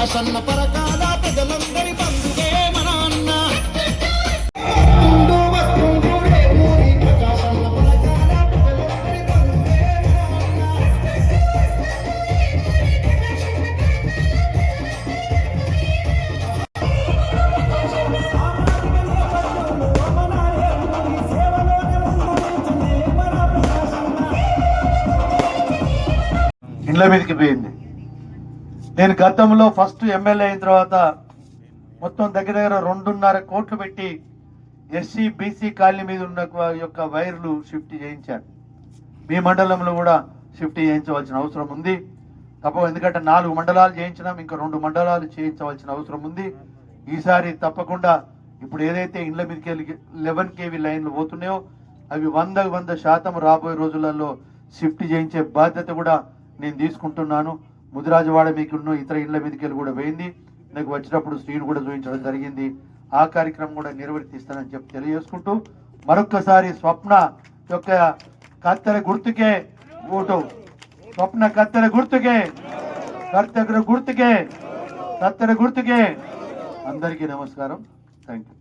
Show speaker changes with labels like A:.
A: పరకాల పరకాల ప్రజలందరి బంధువే మన అన్న.
B: ఇండ్ల మీదకి పోయింది నేను గతంలో ఫస్ట్ ఎమ్మెల్యే అయిన తర్వాత మొత్తం దగ్గర దగ్గర రెండున్నర కోట్లు పెట్టి ఎస్సీ బీసీ కాలనీ మీద ఉన్న యొక్క వైర్లు షిఫ్ట్ చేయించాను. మీ మండలంలో కూడా షిఫ్ట్ చేయించవలసిన అవసరం ఉంది. తప్ప ఎందుకంటే నాలుగు మండలాలు చేయించినాం ఇంకా రెండు మండలాలు చేయించవలసిన అవసరం ఉంది. ఈసారి తప్పకుండా ఇప్పుడు ఏదైతే ఇండ్ల మీదకి వెళ్ళి లెవెన్ కేవీ లైన్లు పోతున్నాయో అవి వంద వంద శాతం రాబోయే రోజులలో షిఫ్ట్ చేయించే బాధ్యత కూడా నేను తీసుకుంటున్నాను. ముదిరాజవాడ మీకున్న ఇతర ఇళ్ళ మీదకి వెళ్ళి కూడా పోయింది. నాకు వచ్చినప్పుడు స్క్రీన్ కూడా చూపించడం జరిగింది. ఆ కార్యక్రమం కూడా నిర్వర్తిస్తానని చెప్పి తెలియజేసుకుంటూ మరొక్కసారి స్వప్న యొక్క కత్తెర గుర్తుకే ఓటు. స్వప్న కత్తెర గుర్తుకే కత్తెర గుర్తుకే కత్తెర గుర్తుకే అందరికీ నమస్కారం. Thank you